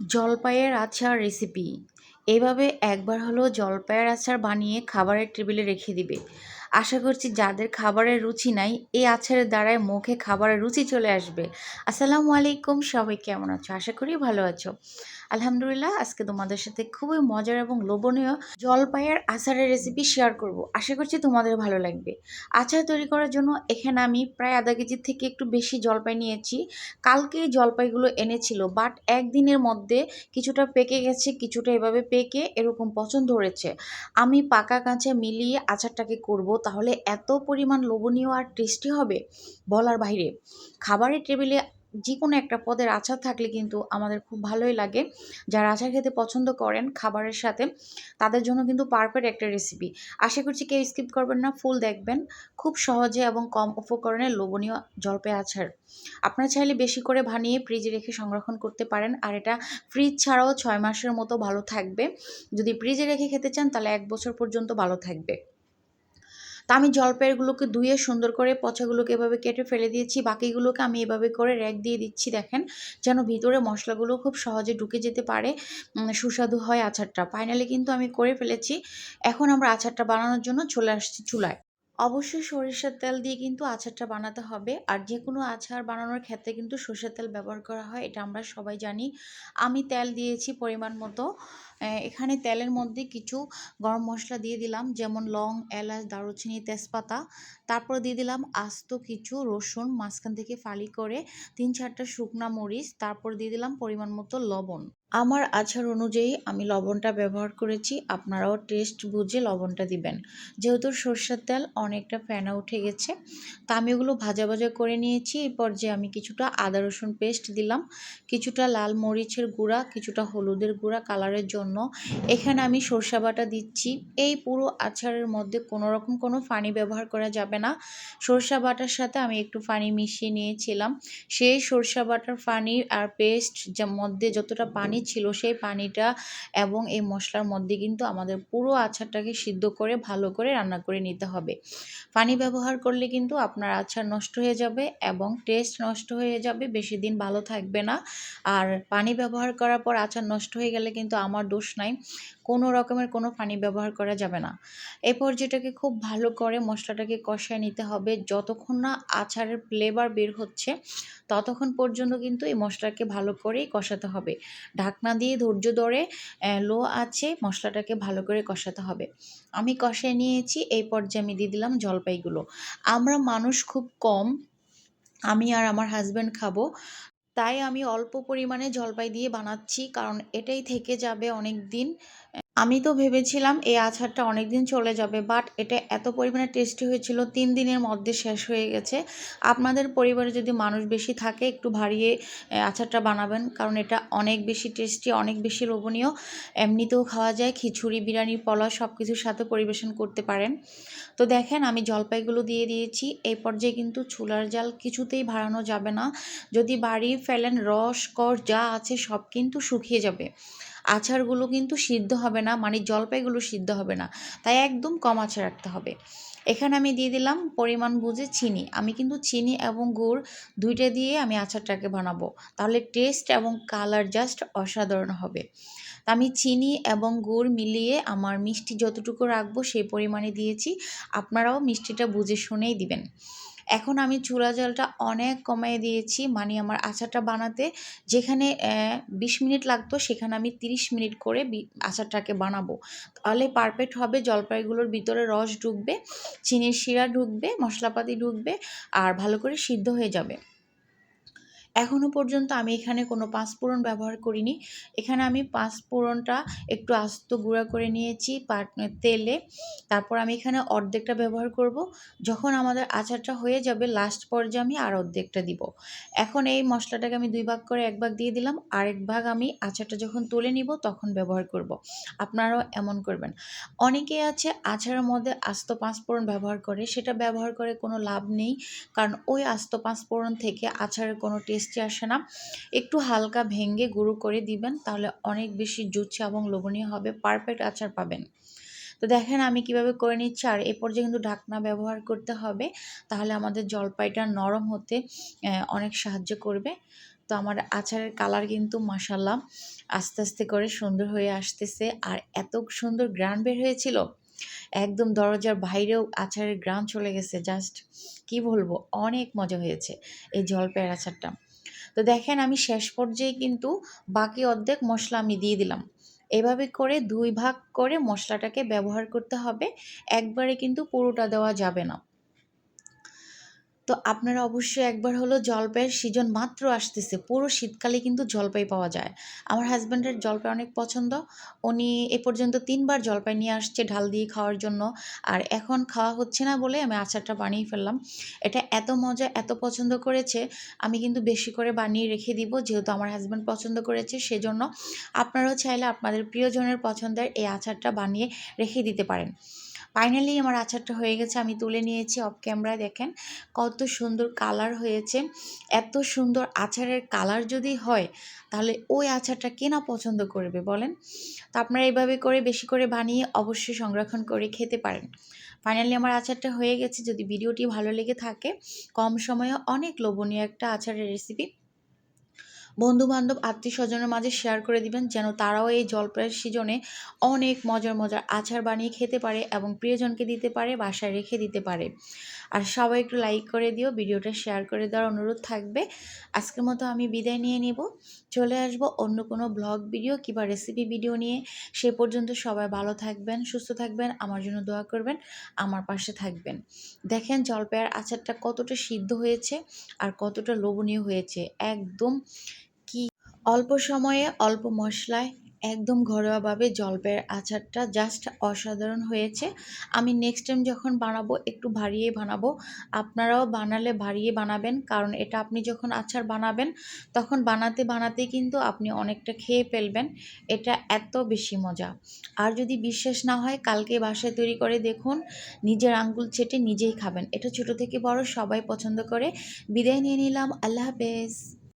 জলপাইয়ের আচার রেসিপি এভাবে একবার হলো জলপাইয়ের আচার বানিয়ে খাবারের টেবিলে রেখে দিবে। আশা করছি যাদের খাবারের রুচি নাই, এই আচারের দ্বারায় মুখে খাবারের রুচি চলে আসবে। আসসালামু আলাইকুম, সবাই কেমন আছো? আশা করি ভালো আছো। আলহামদুলিল্লাহ, আজকে তোমাদের সাথে খুবই মজার এবং লোভনীয় জলপাইয়ের আচারের রেসিপি শেয়ার করব। আশা করছি তোমাদের ভালো লাগবে। আচার তৈরি করার জন্য এখানে আমি প্রায় আধা কেজির থেকে একটু বেশি জলপাই নিয়েছি। কালকে জলপাইগুলো এনেছিল বাট একদিনের মধ্যে কিছুটা পেকে গেছে, কিছুটা এভাবে পেকে এরকম পছন্দ ধরেছে আমি পাকা কাঁচা মিলিয়ে আচারটাকে করব তাহলে এত পরিমাণ লোভনীয় আর টেস্টি হবে? বলার বাইরে, খাবারের টেবিলে যে কোনো একটা পদের আচার থাকলে কিন্তু আমাদের খুব ভালোই লাগে। যারা আচার খেতে পছন্দ করেন খাবারের সাথে, তাদের জন্য কিন্তু পারফেক্ট একটা রেসিপি আশা করছি কেউ স্কিপ করবেন না ফুল দেখবেন। খুব সহজে এবং কম উপকরণে লোভনীয় জলপাই আচার। আপনারা চাইলে বেশি করে বানিয়ে ফ্রিজে রেখে সংরক্ষণ করতে পারেন, আর এটা ফ্রিজ ছাড়াও ছয় মাসের মতো ভালো থাকবে। যদি ফ্রিজে রেখে খেতে চান, তাহলে এক বছর পর্যন্ত ভালো থাকবে। তা আমি জলপাইগুলোকে ধুয়ে সুন্দর করে পচাগুলোকে এভাবে কেটে ফেলে দিয়েছি। বাকিগুলোকে আমি এভাবে করে র্যাক দিয়ে দিচ্ছি, দেখেন, যেন ভিতরে মশলাগুলো খুব সহজে ঢুকে যেতে পারে। সুস্বাদু হয় আচারটা। ফাইনালি কিন্তু আমি করে ফেলেছি। এখন আমরা আচারটা বানানোর জন্য চলে আসছি চুলায়। অবশ্যই সরিষার তেল দিয়ে কিন্তু আচারটা বানাতে হবে। আর যে কোনো আচার বানানোর ক্ষেত্রে কিন্তু সরষের তেল ব্যবহার করা হয়, এটা আমরা সবাই জানি। আমি তেল দিয়েছি পরিমাণ মতো। এখানে তেলের মধ্যে কিছু গরম মশলা দিয়ে দিলাম, যেমন লং, এলাচ, দারুচিনি, তেজপাতা। তারপর দিয়ে দিলাম আস্ত কিছু রসুন, মাঝখান থেকে ফালি করে তিন চারটা শুকনা মরিচ, তারপর দিয়ে দিলাম পরিমাণ মতো লবণ। আমার আচার অনুযায়ী আমি লবণটা ব্যবহার করেছি, আপনারাও টেস্ট বুঝে লবণটা দিবেন। যেহেতু সর্ষের তেল অনেকটা ফেনা উঠে গেছে, তা আমি ওগুলো ভাজা ভাজা করে নিয়েছি। এই পর্যায়ে আমি কিছুটা আদা রসুন পেস্ট দিলাম, কিছুটা লাল মরিচের গুঁড়া, কিছুটা হলুদের গুঁড়া কালারের জন্য এখানে আমি সরষা বাটা দিচ্ছি। এই পুরো আচারের মধ্যে কোনো রকম কোনো পানি ব্যবহার করা যাবে না। সরষা বাটার সাথে আমি একটু পানি মিশিয়ে নিয়েছিলাম। সেই সরষা বাটার পানি আর পেস্ট মধ্যে যতটা পানি ছিল সেই পানিটা এবং এই মশলার মধ্যে কিন্তু আমাদের পুরো আচারটাকে সিদ্ধ করে, ভালো করে রান্না করে নিতে হবে। পানি ব্যবহার করলে কিন্তু আপনার আচার নষ্ট হয়ে যাবে এবং টেস্ট নষ্ট হয়ে যাবে, বেশি দিন ভালো থাকবে না। আর পানি ব্যবহার করার পর আচার নষ্ট হয়ে গেলে কিন্তু আমার দোষ নাই। কোনো রকমের কোনো পানি ব্যবহার করা যাবে না। এরপর যেটাকে খুব ভালো করে মশলাটাকে কষায় নিতে হবে, যতক্ষণ না আচারের ফ্লেভার বের হচ্ছে, ততক্ষণ পর্যন্ত কিন্তু এই মশলাকে ভালো করেই কষাতে হবে। ঢাকনা দিয়ে ধৈর্য ধরে লো আছে মশলাটাকে ভালো করে কষাতে হবে। আমি কষায় নিয়েছি, এই পর্যায়ে আমি দিয়ে দিলাম জলপাইগুলো। আমরা মানুষ খুব কম, আমি আর আমার হাজব্যান্ড খাব। তাই আমি অল্প পরিমাণে জলপাই দিয়ে বানাচ্ছি কারণ এটাই থেকে যাবে অনেক দিন। আমি তো ভেবেছিলাম এই আচারটা অনেক দিন চলে যাবে বাট এটা এত পরিমাণে টেস্টি হয়েছিল, তিন দিনের মধ্যে শেষ হয়ে গেছে। আপনাদের পরিবারে যদি মানুষ বেশি থাকে, একটু ভারিয়ে আচারটা বানাবেন, কারণ এটা অনেক বেশি টেস্টি অনেক বেশি লোভনীয়। এমনিতেও খাওয়া যায়, খিচুড়ি, বিরিয়ানি, পোলাও সব কিছুর সাথে পরিবেশন করতে পারেন। তো দেখেন, আমি জলপাইগুলো দিয়ে দিয়েছি, এই পর্যায়ে কিন্তু চুলার জাল কিছুতেই বাড়ানো যাবে না। যদি বাড়িয়ে ফেলেন, রস, কর, যা আছে সব কিন্তু শুকিয়ে যাবে। আচারগুলো কিন্তু সিদ্ধ হবে না মানে জলপাইগুলো সিদ্ধ হবে না, তাই একদম কম আচার রাখতে হবে। এখানে আমি দিয়ে দিলাম পরিমাণ বুঝে চিনি। আমি কিন্তু চিনি এবং গুড় দুইটা দিয়ে আমি আচারটাকে বানাবো, তাহলে টেস্ট এবং কালার জাস্ট অসাধারণ হবে। আমি চিনি এবং গুড় মিলিয়ে আমার মিষ্টি যতটুকু রাখব সেই পরিমাণে দিয়েছি, আপনারাও মিষ্টিটা বুঝে শুনেই দিবেন। এখন আমি চুলা জলটা অনেক কমিয়ে দিয়েছি মানে আমার আচারটা বানাতে। যেখানে বিশ মিনিট লাগতো, সেখানে আমি তিরিশ মিনিট করে আচারটাকে বানাবো। তাহলে পারফেক্ট হবে, জলপাইগুলোর ভিতরে রস ঢুকবে, চিনির শিরা ঢুকবে, মশলাপাতি ঢুকবে, আর ভালো করে সিদ্ধ হয়ে যাবে। এখনও পর্যন্ত আমি এখানে কোনো পাঁচফোড়ন ব্যবহার করিনি। এখানে আমি পাঁচফোড়নটা একটু আস্ত গুঁড়া করে নিয়েছি তেলে। তারপর আমি এখানে অর্ধেকটা ব্যবহার করব। যখন আমাদের আচারটা হয়ে যাবে লাস্ট পর্যায়ে আমি আর অর্ধেকটা দিব। এখন এই মশলাটাকে আমি দুই ভাগ করে এক ভাগ দিয়ে দিলাম। আরেক ভাগ আমি আচারটা যখন তুলে নিব, তখন ব্যবহার করব। আপনারাও এমন করবেন। অনেকে আছে আচারের মধ্যে আস্ত পাঁচফোড়ন ব্যবহার করে। সেটা ব্যবহার করে কোনো লাভ নেই। কারণ ওই আস্ত পাঁচফোড়ন থেকে আচারের কোনো টেস্ট মিষ্টি আসে না। একটু হালকা ভেঙে গুঁড়ো করে দিবেন, তাহলে অনেক বেশি জুচ্ছে এবং লোভনীয় হবে পারফেক্ট আচার পাবেন। তো দেখেন আমি কীভাবে করে নিচ্ছি, আর এ পর্যায়ে কিন্তু ঢাকনা ব্যবহার করতে হবে, তাহলে আমাদের জলপাইটা নরম হতে অনেক সাহায্য করবে। তো আমার আচারের কালার কিন্তু মাসাল্লাহ আস্তে আস্তে করে সুন্দর হয়ে আসতেছে, আর এত সুন্দর গ্রান বের হয়েছিল একদম দরজার বাইরেও আচারের গ্রাম চলে গেছে জাস্ট কি বলব, অনেক মজা হয়েছে এই জলপাইয়ের আচারটা তো দেখেন আমি শেষ পর্যায়ে কিন্তু বাকি অর্ধেক মশলা আমি দিয়ে দিলাম। এভাবে করে দুই ভাগ করে মশলাটাকে ব্যবহার করতে হবে, একবারে কিন্তু পুরোটা দেওয়া যাবে না। তো আপনারা অবশ্যই একবার হলো জলপাইয়ের সিজন মাত্র আসতেছে, পুরো শীতকালে কিন্তু জলপাই পাওয়া যায়। আমার হাজব্যান্ডের জলপাই অনেক পছন্দ, উনি এ পর্যন্ত তিনবার জলপাই নিয়ে আসছে ঢাল দিয়ে খাওয়ার জন্য, আর এখন খাওয়া হচ্ছে না বলে আমি আচারটা বানিয়ে ফেললাম। এটা এত মজা, এত পছন্দ করেছে, আমি কিন্তু বেশি করে বানিয়ে রেখে দিব, যেহেতু আমার হাজব্যান্ড পছন্দ করেছে, সেজন্য আপনারাও চাইলে আপনাদের প্রিয়জনের পছন্দের এই আচারটা বানিয়ে রেখে দিতে পারেন। ফাইনালি আমার আচারটা হয়ে গেছে, আমি তুলে নিয়েছি অফ ক্যামেরায় দেখেন কত সুন্দর কালার হয়েছে। এত সুন্দর আচারের কালার যদি হয়, তাহলে ওই আচারটা কে না পছন্দ করবে বলেন? তো আপনারা এইভাবে করে বেশি করে বানিয়ে অবশ্যই সংরক্ষণ করে খেতে পারেন। ফাইনালি আমার আচারটা হয়ে গেছে, যদি ভিডিওটি ভালো লেগে থাকে, কম সময়ে অনেক লোভনীয় একটা আচারের রেসিপি বন্ধু বান্ধব আত্মীয় স্বজনের মাঝে শেয়ার করে দিবেন, যেন তারাও এই জলপাইয়ের সিজনে অনেক মজার মজার আচার বানিয়ে খেতে পারে এবং প্রিয়জনকে দিতে পারে, বাসায় রেখে দিতে পারে। আর সবাই একটু লাইক করে দিও, ভিডিওটা শেয়ার করে দেওয়ার অনুরোধ থাকবে। আজকের মতো আমি বিদায় নিয়ে নিব। চলে আসব অন্য কোনো ব্লগ ভিডিও কিংবা রেসিপি ভিডিও নিয়ে। সে পর্যন্ত সবাই ভালো থাকবেন, সুস্থ থাকবেন, আমার জন্য দোয়া করবেন, আমার পাশে থাকবেন। দেখেন জলপাইয়ের আচারটা কতটা সিদ্ধ হয়েছে আর কতটা লোভনীয় হয়েছে। একদম অল্প সময়ে অল্প মশলায় একদম ঘরোয়াভাবে জলপাইয়ের আচারটা জাস্ট অসাধারণ হয়েছে। আমি নেক্সট টাইম যখন বানাবো, একটু ভারিয়ে বানাবো। আপনারাও বানালে ভারিয়ে বানাবেন, কারণ এটা আপনি যখন আচার বানাবেন, তখন বানাতে বানাতে কিন্তু আপনি অনেকটা খেয়ে ফেলবেন। এটা এত বেশি মজা। আর যদি বিশ্বাস না হয়, কালকে বাসায় তৈরি করে দেখুন, নিজের আঙ্গুল ছেটে নিজেই খাবেন। এটা ছোট থেকে বড়, সবাই পছন্দ করে। বিদায় নিয়ে নিলাম, আল্লাহ হাফেজ।